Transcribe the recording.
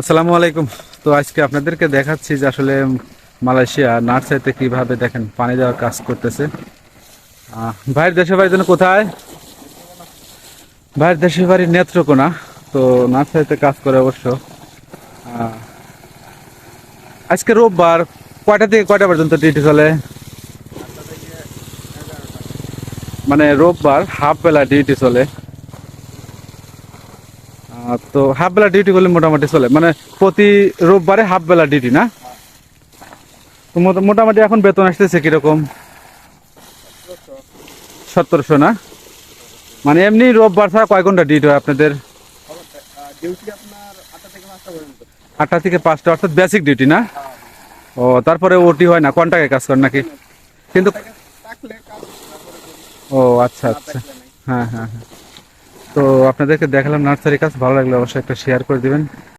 আসসালামু আলাইকুম। তো আজকে আপনাদেরকে দেখাচ্ছি যে আসলে মালয়েশিয়া নার্সারিতে কীভাবে দেখেন পানি দেওয়ার কাজ করতেছে। ভাইয়ের দেশের বাড়ির জন্য কোথায়? ভাইয়ের দেশের বাড়ি নেত্রকোনা। তো নার্সারিতে কাজ করে অবশ্য। আজকে রোববার, কয়টা থেকে কয়টা পর্যন্ত ডিউটি চলে? মানে রোববার হাফ বেলা ডিউটি চলে। তো হাফ বেলা ডিউটি করলে মোটামুটি চলে। মানে প্রতি রোববারে হাফ বেলা ডিউটি না? তো মোটামুটি এখন বেতন আসতেছে কীরকম? সতেরোশো, না? মানে এমনি রোববার ছাড়া কয় ঘণ্টা ডিউটি হয় আপনাদের? আটটা থেকে পাঁচটা, অর্থাৎ বেসিক ডিউটি না? ও, তারপরে ওটি হয় না? কন্টাকে কাজ করেন নাকি? কিন্তু ও আচ্ছা আচ্ছা। হ্যাঁ হ্যাঁ হ্যাঁ। তো আপনাদেরকে দেখালাম নার্সারি কাজ। ভালো লাগলে অবশ্যই একটা শেয়ার করে দিবেন।